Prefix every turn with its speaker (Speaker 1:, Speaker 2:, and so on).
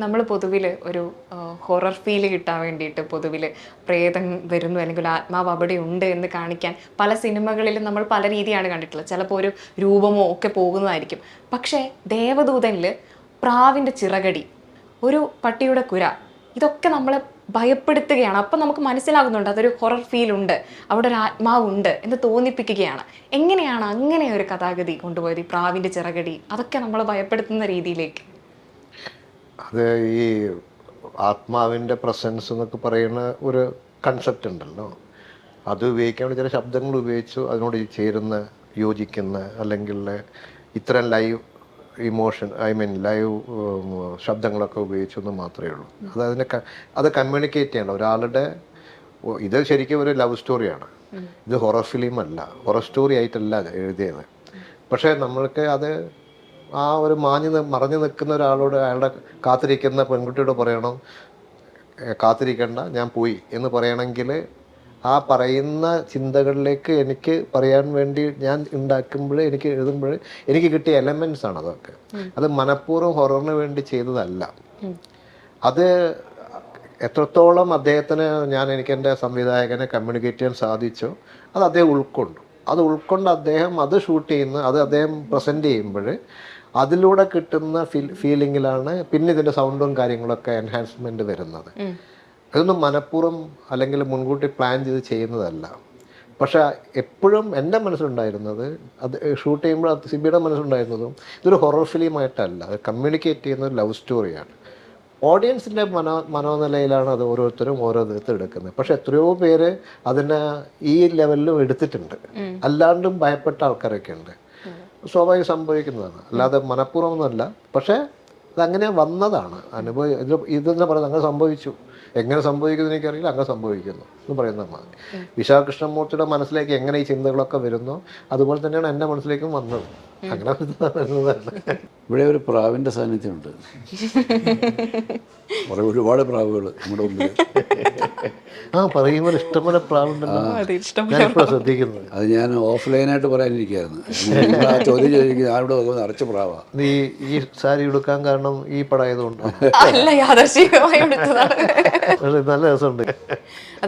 Speaker 1: നമ്മൾ പൊതുവിൽ ഒരു ഹൊറർ ഫീൽ കിട്ടാൻ വേണ്ടിയിട്ട് പൊതുവിൽ പ്രേതം വരുന്നു അല്ലെങ്കിൽ ആത്മാവ് അവിടെ ഉണ്ട് എന്ന് കാണിക്കാൻ പല സിനിമകളിലും നമ്മൾ പല രീതിയാണ് കണ്ടിട്ടുള്ളത്. ചിലപ്പോൾ ഒരു രൂപമോ ഒക്കെ പോകുന്നതായിരിക്കും. പക്ഷേ ദേവദൂതനിൽ പ്രാവിന്റെ ചിറകടി ഒരു പട്ടിയുടെ കുര ഇതൊക്കെ നമ്മളെ ഭയപ്പെടുത്തുകയാണ്. അപ്പം നമുക്ക് മനസ്സിലാകുന്നുണ്ട് അതൊരു ഹൊറർ ഫീൽ ഉണ്ട് അവിടെ ഒരു ആത്മാവുണ്ട് എന്ന് തോന്നിപ്പിക്കുകയാണ്. എങ്ങനെയാണ് അങ്ങനെ ഒരു കഥാഗതി കൊണ്ടുപോയത് ഈ പ്രാവിന്റെ ചിറകടി? അതൊക്കെ നമ്മളെ ഭയപ്പെടുത്തുന്ന രീതിയിലേക്ക്.
Speaker 2: അത് ഈ ആത്മാവിന്റെ പ്രസൻസ് എന്നൊക്കെ പറയുന്ന ഒരു കൺസെപ്റ്റ് ഉണ്ടല്ലോ. അത് ഉപയോഗിക്കാൻ വേണ്ടി ചില ശബ്ദങ്ങൾ ഉപയോഗിച്ചു അതിനോട് ചേരുന്ന യോജിക്കുന്ന അല്ലെങ്കിൽ ഇത്തരം live emotion I mean live ശബ്ദങ്ങളൊക്കെ ഉപയോഗിച്ചു എന്ന് മാത്രമേ ഉള്ളൂ. അത് അതിനെ അത് കമ്മ്യൂണിക്കേറ്റ് ചെയ്യണം ഒരാളുടെ ഇത് ശരിക്കും ഒരു ലവ് സ്റ്റോറിയാണ് ഇത് ഹൊറർ ഫിലിം അല്ല. ഹൊറർ സ്റ്റോറി ആയിട്ടല്ല എഴുതിയത്. പക്ഷേ നമ്മൾക്ക് അത് ആ ഒരു മാഞ്ഞു മറഞ്ഞു നിൽക്കുന്ന ഒരാളോട് അയാളുടെ കാത്തിരിക്കുന്ന പെൺകുട്ടിയോട് പറയണം "ഏ, കാത്തിരിക്കണ്ട ഞാൻ പോയി എന്ന് പറയണമെങ്കിൽ ആ പറയുന്ന ചിന്തകളിലേക്ക് എനിക്ക് പറയാൻ വേണ്ടി ഞാൻ ഉണ്ടാക്കുമ്പോൾ എനിക്ക് എഴുതുമ്പോൾ എനിക്ക് കിട്ടിയ എലമെൻസ് ആണ് അതൊക്കെ. അത് മനഃപൂർവം ഹൊററിന് വേണ്ടി ചെയ്തതല്ല. അത് എത്രത്തോളം അദ്ദേഹത്തിന് ഞാൻ എനിക്ക് എന്റെ സംവിധായകനെ കമ്മ്യൂണിക്കേറ്റ് ചെയ്യാൻ സാധിച്ചോ അത് അദ്ദേഹം ഉൾക്കൊണ്ടു. അത് ഉൾക്കൊണ്ട് അദ്ദേഹം അത് ഷൂട്ട് ചെയ്യുന്ന അത് അദ്ദേഹം പ്രസന്റ് ചെയ്യുമ്പോൾ അതിലൂടെ കിട്ടുന്ന ഫീൽ ഫീലിങ്ങിലാണ് പിന്നെ ഇതിന്റെ സൗണ്ടും കാര്യങ്ങളൊക്കെ എൻഹാൻസ്മെന്റ് വരുന്നത്. അതൊന്നും മനഃപൂർവം അല്ലെങ്കിൽ മുൻകൂട്ടി പ്ലാൻ ചെയ്ത് ചെയ്യുന്നതല്ല. പക്ഷെ എപ്പോഴും എന്റെ മനസ്സിലുണ്ടായിരുന്നത് അത് ഷൂട്ട് ചെയ്യുമ്പോൾ സിബിയുടെ മനസ്സിലുണ്ടായിരുന്നതും ഇതൊരു ഹൊറർ ഫിലിമായിട്ടല്ല അത് കമ്മ്യൂണിക്കേറ്റ് ചെയ്യുന്ന ഒരു ലവ് സ്റ്റോറിയാണ് ഓഡിയൻസിന്റെ മനോ മനോനിലയിലാണ് അത് ഓരോരുത്തരും ഓരോ വിധത്തിൽ എടുക്കുന്നത്. പക്ഷെ എത്രയോ പേര് അതിനെ ഈ ലെവലിലും എടുത്തിട്ടുണ്ട്. അല്ലാണ്ടും ഭയപ്പെട്ട ആൾക്കാരൊക്കെ ഉണ്ട്. സ്വാഭാവികം സംഭവിക്കുന്നതാണ്. അല്ലാതെ മനഃപൂർവമൊന്നുമല്ല പക്ഷേ അതങ്ങനെ വന്നതാണ്. അനുഭവം ഇത് ഇതെന്ന് പറയുന്നത് അങ്ങനെ സംഭവിച്ചു. എങ്ങനെ സംഭവിക്കുന്നു എനിക്കറിയില്ല. അങ്ങനെ സംഭവിക്കുന്നു എന്ന് പറയുന്ന മാതിരി. വിശാഖകൃഷ്ണമൂർത്തിയുടെ മനസ്സിലേക്ക് എങ്ങനെ ഈ ചിന്തകളൊക്കെ വരുന്നോ അതുപോലെ തന്നെയാണ് എന്റെ മനസ്സിലേക്കും വന്നത്. അങ്ങനെ വരുന്നതാണ്
Speaker 3: ഇവിടെ ഒരു പ്രാവിന്റെ സാന്നിധ്യമുണ്ട്. കുറേ ഒരുപാട് പ്രാവുകൾ നമ്മുടെ മുമ്പിൽ.
Speaker 2: ആ പറയുമ്പോൾ ഇഷ്ടംപോലെ പ്രാവുണ്ടല്ലോ. ഞാനിപ്പോൾ ശ്രദ്ധിക്കുന്നത്.
Speaker 3: അത് ഞാൻ ഓഫ്ലൈനായിട്ട് പറയാനിരിക്കുകയായിരുന്നു. നിങ്ങൾ ആ ചോദ്യം ചോദിക്കുന്നത് ആരുടെ നോക്കുമ്പോൾ നിറച്ച് പ്രാവാ.
Speaker 2: നീ ഈ സാരി ഉടുക്കാൻ കാരണം ഈ പടായതുകൊണ്ടോ
Speaker 1: അല്ല യാദർശികമായി എടുത്തതാണ്
Speaker 2: പക്ഷേ നല്ല രസമുണ്ട്.